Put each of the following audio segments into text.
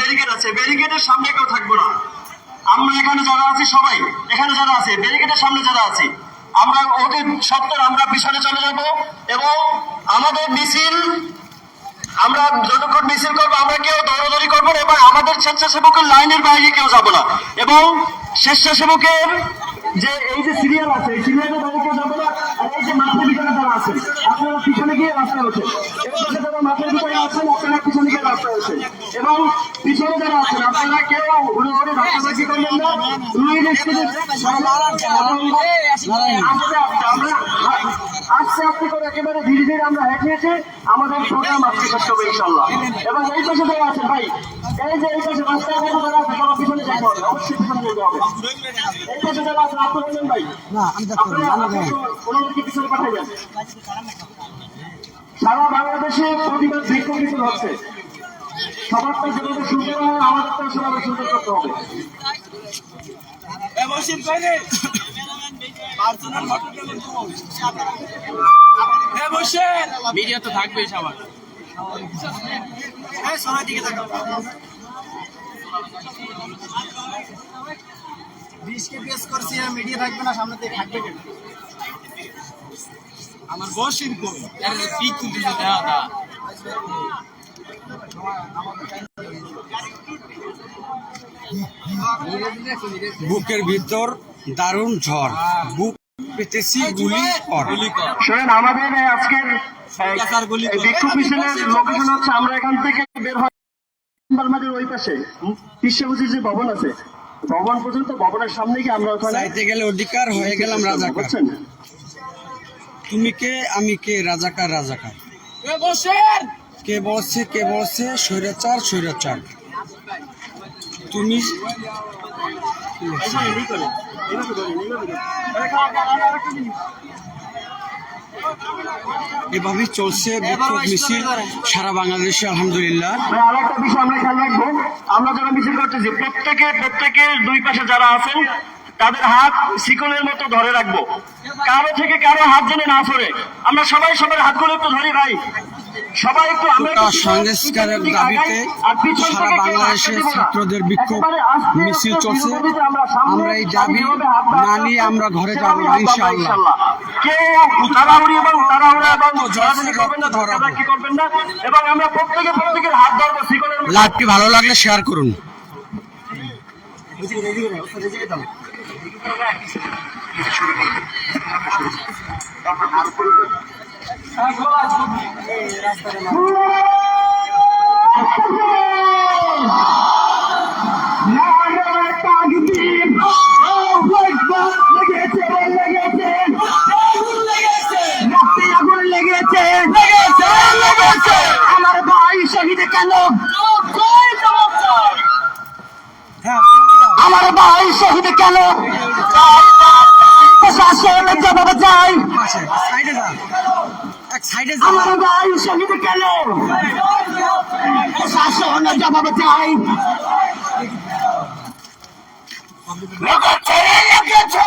Barricade আছে ব্যারিকেডের সামনে কেউ থাকব না। আমরা এখানে যারা আছি, সবাই এখানে যারা আছে ব্যারিকেডের সামনে যারা আছি, আমরা অতি সত্তর, আমরা পিছনে চলে যাব এবং আমাদের মিছিল, আমরা যতক্ষণ মিছিল করব, আমরা কেউ দৌড়াদৌড়ি করব না এবং আমাদের স্বেচ্ছাসেবকের লাইনের বাইরে কেউ যাব না। এবং স্বেচ্ছাসেবকের যে এই যে সিরিয়াল আছে, এই সিরিয়ালের বাইরে কেউ যাব না, আর এই যে মাঠের ভিতরে যারা আছেন আপনারা পিছনে গিয়ে রাস্তায় ওঠেন। এবং যারা মাঠের ভিতরে আছেন, আপনারা পিছনে গিয়ে রাস্তায় ওঠেন। এবং পিছনে যারা আছেন আপনারা কেউ ঘুরে ঘুরে রাস্তাবাজি করবেন না। দুই আমরা আস্তে আস্তে করে একেবারে ধীরে ধীরে আমরা হেঁটে হেঁটে আমাদের প্রোগ্রাম আজকে শেষ হবে ইনশাল্লাহ এবং এই পাশে যারা আছেন ভাই এই যে এই পাশে রাস্তায় যারা যারা আছে পিছনে যেতে হবে অবশ্যই পিছনে যেতে হবে। এই পাশে যারা আছেন আপনি বলবেন ভাই আপনারা ওনাদেরকে পিছনে পাঠিয়ে যান সারা বাংলাদেশে প্রতিবাদ বিক্ষোভ হচ্ছে। সবারটা যেভাবে সুন্দর হয় আমাদেরটা সেভাবে সুন্দর করতে হবে। মিডিয়া তো থাকবেই সবার। বিশকে পেস করছি আর মিডিয়া থাকবে না সামনে থেকে থাকবে কেন আমার বস এরকম পিক তুলতেছে দেখা দা বুকের ভিতর দারুণ ঝড়। বুক পেতেছি গুলি শোনেন আমাদের আজকের বিক্ষোভ মিছিলের লোকেশন হচ্ছে আমরা এখান থেকে বের হয় বার্মাদের ওই পাশে। যে ভবন আছে ভবন পর্যন্ত ভবনের সামনে গিয়ে আমরা ওখানে চাইতে গেলে অধিকার হয়ে গেলাম রাজাকার। বুঝছেন তুমি কে আমি কে? রাজাকার রাজাকার। কে বলছে কে বলছে? স্বৈরাচার স্বৈরাচার। তুমি এভাবেই চলছে বিক্ষোভ মিছিল সারা বাংলাদেশে আলহামদুলিল্লাহ। ভাই, আরেকটা বিষয় আমরা খেয়াল রাখব। আমরা যারা মিছিল করতেছি প্রত্যেকে প্রত্যেকের দুই পাশে যারা আছেন তাদের হাত শিকলের মতো ধরে রাখব। কারও থেকে কারও হাত যেন না সরে। আমরা সবাই সবার হাতগুলো একটু ধরি ভাই। কোটা সংস্কারের দাবিতে সারা বাংলাদেশে। ছাত্রদের বিক্ষোভ একেবারে মিছিল চলছে আমরা এই দাবি যেভাবে হাত বাড়াচ্ছি, না নিয়ে আমরা ঘরে যাব না ইনশাআল্লাহ লাইভটি ভালো লাগলে শেয়ার করুন আমার ভাই শহীদ কেন? আমার ভাই শহীদ কেন প্রশাসন জবাব চাই আমার ভাই শহীদ কেন? প্রশাসন জবাব চাই। লেগেছে লেগেছে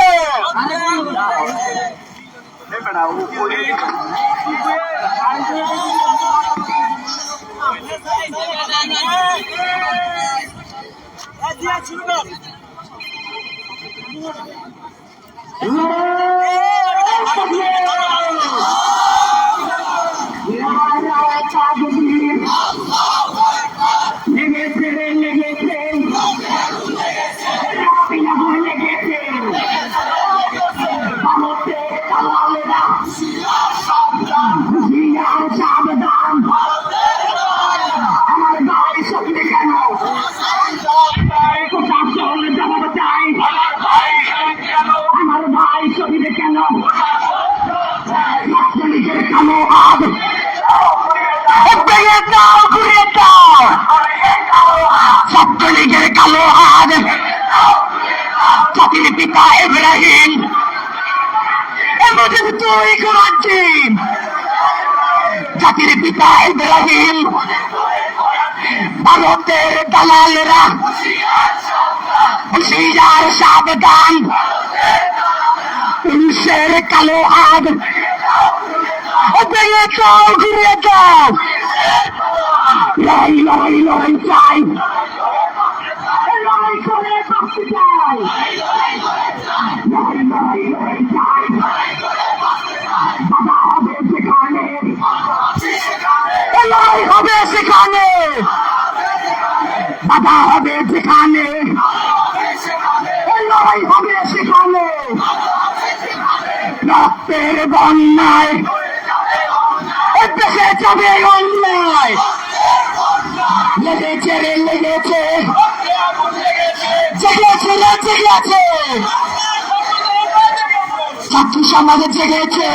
ভূমিকায় বেলাহীন ভারতের দালালেরা হুশিয়ার সাবধান। পুলিশের কালো হাত ভেঙে যাও ঘুরে যাও লড়াই লড়াই লড়াই চাই। লড়াই করে বাঁচতে চাই। হবে সেখানে। বাধা হবে যেখানে লড়াই হবে সেখানে। রক্তের বন্যায় দেশে যাবে অন্যায়। লেগেছে রে, লেগেছে। জেগেছে রে, জেগেছে। ছাত্র সমাজে জেগেছে।